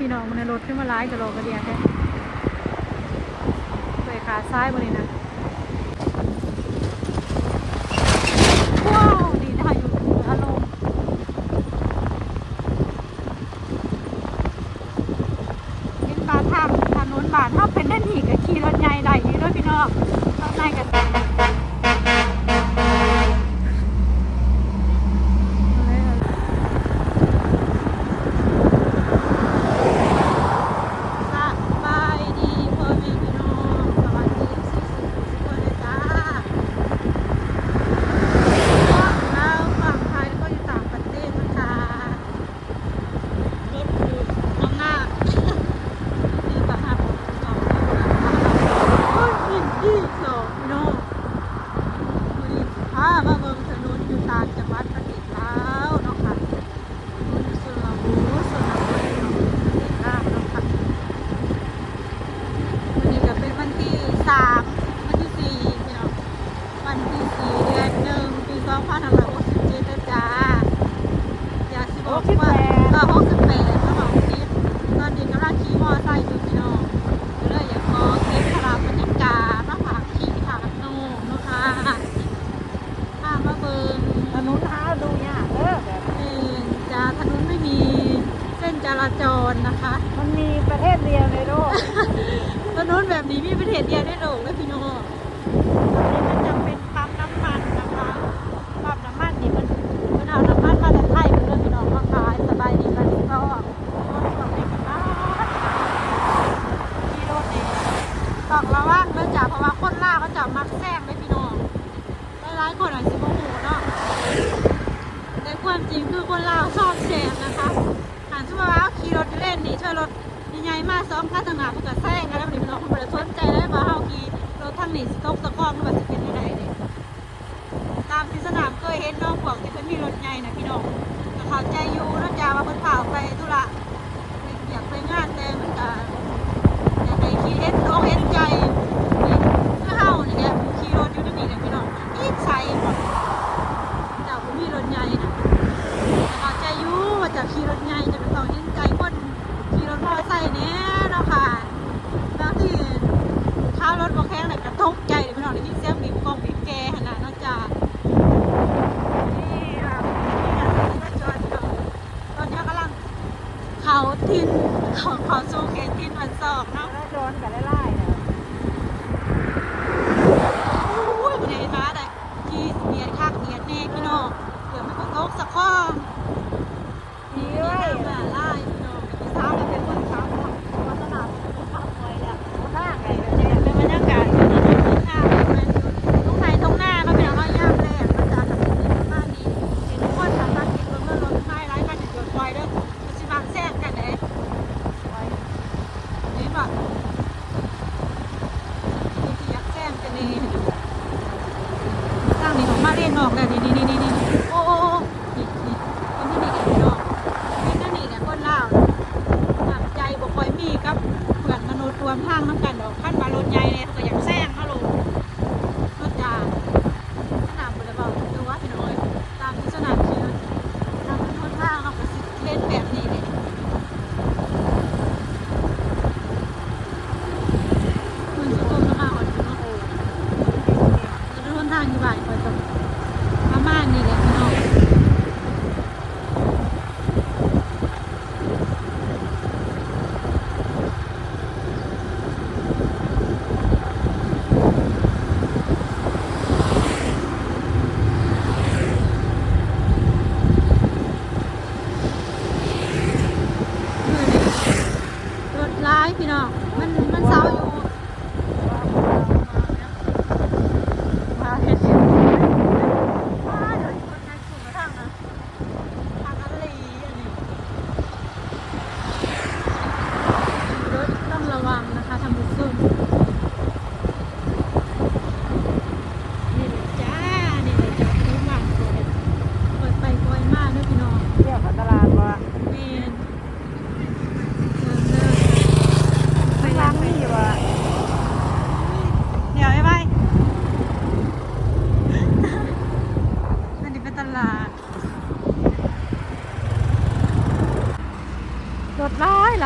พี่น้องมันในรถขึ้นมาไล่ยกับกระเดียแท้เตยขาซ้ายมาเลยนะว้าวดีได้อยู่อารมณ์เป็นบาทางถนนบาทถ้าเป็นเล่นหีกับขี่รถใหญ่ได้ดีด้วยพี่น้อง นี่มีประเทศเดียวได้โด่งแล้พี่น้อง ขอสู้เกทินมันสอบเนาะโดนกับไล่ๆเนาะอ้ยมันเลยมาแต่กีเนียนคักเนียนแน่พี่น้องเดี๋ยวมันก็ตกสะข้อ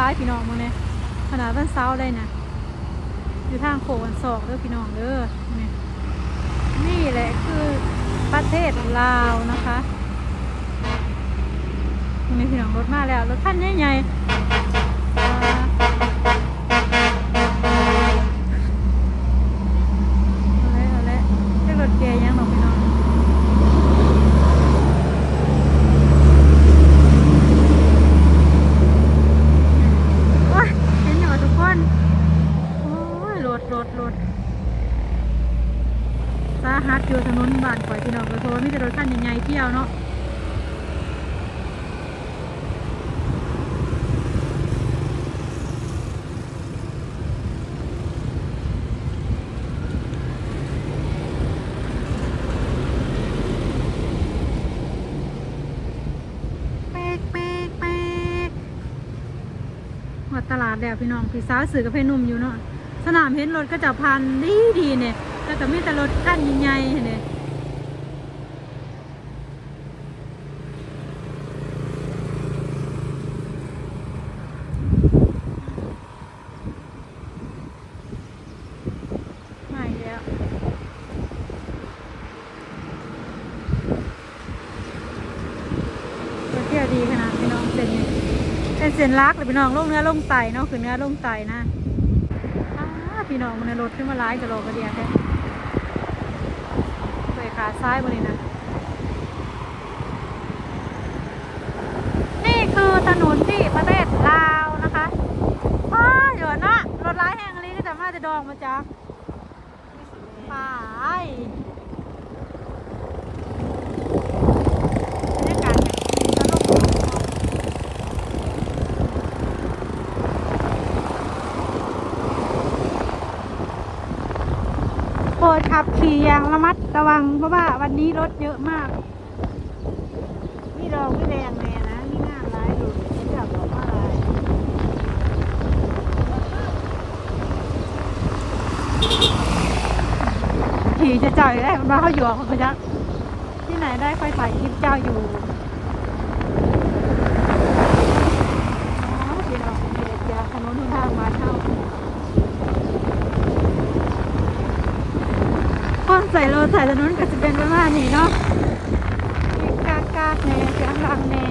ร้ายพี่น้องมาเนี่ยขนาดวันเสาร์เลยนะอยู่ทางโขงศอกเด้อพี่น้องเด้อนี่นี่แหละคือประเทศลาวนะคะนี่พี่น้องรถมาแล้วรถคันใหญ่ๆอ่าเอาเลยเอาเลยเรียกรถเกียร์ยังหรอกพี่น้อง โอ้ยเห็นอยู่ทุก คนโอ้ยรถรถรถสาหัสอยู่ถนนบ้านข่อยพี่น้องเลยเพราะว่ามีแต่รถขั้นใหญ่ๆเที่ยวเนาะ เป๊กเป๊กเป๊กหัวตลา ดแล้วพี่น้องพี่สาวสื่อกับเพนุ่มอยู่เนาะสนามเห็นรถก็จะพันดีดีเนี่ยแต่ก็มีแต่รถขั้นใหญ่ๆเนี่ยไม่แล้ว ไปเที่ยวดีขนาดพี่น้องเส้นนี้ เป็นเส้นลักเลยพี่น้องลงเนื้อลงไตเนาะคือเนื้อลงไตนะพี่น้องมันในรถขึ้นมาร้ายกับโลกระเดียแท้เบรกขาซ้ายบนนี้นะนี่คือถนนที่ประเทศลาวนะคะอ้าเดี๋ยวนะรถร้ายแห่งนี้ก็จะมาจะดองมาจ้ากป่ายบรรยากาศแบบตลก โปรดขับขี่อย่าง ระมัดระวังเพราะว่าวันนี้รถเยอะมากมีดอไม่แรงแน่นะนี่งานร้ายอยู่เห็นแบบดอกอไรขี่จะจ่อยได้มันมาเขาอยอกเขาจะที่ไหนได้ค่อยถ่ายคลิปเจ้าอยู่อ๋อพี่น้องมีแต่จะถนนหนทางมาเท่าคน ใส่รถใส่ถนนก็จะเป็นประมาณนี้เนาะมีกากากแน่เสียงดังแน่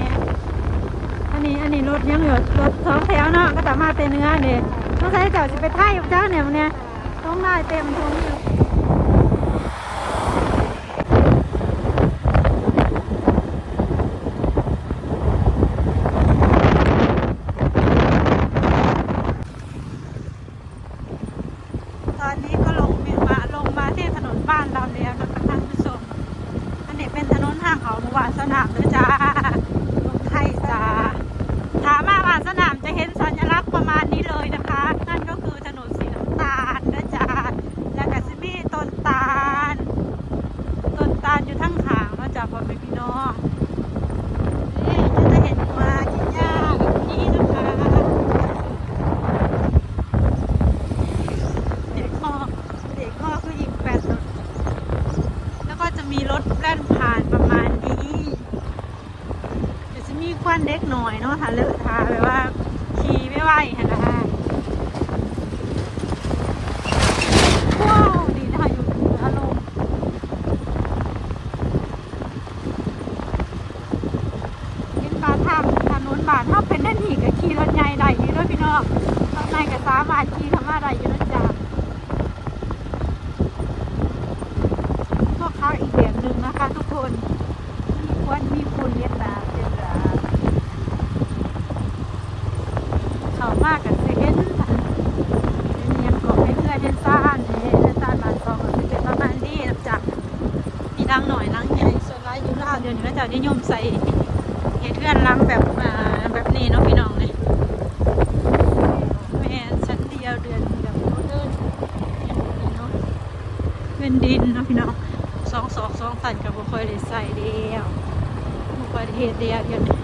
อันนี้อันนี้รถยังเหลือรถสองแถวเนาะก็จะมาเต็มเนื้อเนี่ยต้องใช้เจ้าจะไปไทยกับเจ้าเนี่ยมันเนี่ยต้องได้เต็มทุงอยู่ ตอนนี้ก็ลงมาลงมาที่ถนนบ้านเราแล้วนะคะท่านผู้ชม อันนี้เป็นถนนทางเขาหมู่บ้านสนามเลยจ้าลงไทยจ้าถามมาบ้านสนามจะเห็นสัญลักษณ์ประมาณนี้เลยนะคะ นั่นก็คือถนนสีน้ำตาลนะจ้าแล้วก็จะมีต้นตาล ต้นตาลอยู่ทั้งขางเนาะจ้าพ่อแม่พี่น้องนี่จะเห็นมากี่ยากแบบนี้นะคะ เด็กข้อเด็กข้อคืออีกแปดรถแล้วก็จะมีรถแล่นผ่านประมาณนี้เดี๋ย วันเล็กหน่อยเนาะทาเลอะทาแบบว่าขี่ไม่ไหวเห็นนะคะว้าวดีนะคะอยู่เหนือลมเห็นปลาทางถนนบานถ้าเป็นนั่นอีกก็ขี่รถใหญ่ได้อยู่ด้วยพี่น้องรถในก็สามารถขี่เข้ามาได้อยู่นะจ๊ะ ก็ค้าอีกแบบหนึ่งนะคะทุกคน มีควันมีฝุ่นเวียดนามเวียดนามเขามากกับเซเห็นค่ะเป็นเนียมกบให้เพื่อนเดนซ่านเนี่ยเดนซ่านบานซองก็จะเป็นประมาณนี้นะจ๊ะมีดังหน่อยนังใหญ่ส่วนร้ายอยู่ล่าวเดือนนี้นะจ๊ะนิยมใส่เห็ดเพื่อนล้างแบบแบบนี้เนาะพี่น้องเนี่ยแม่ชั้นเดียวเดือนแบบโมเดิร์นอย่างนี้เนาะเป็นดินเนาะพี่น้องสองสองสองตันกับบุคคลเลยใส่เดียวบุคอยได้เห็ดเดียวเดียว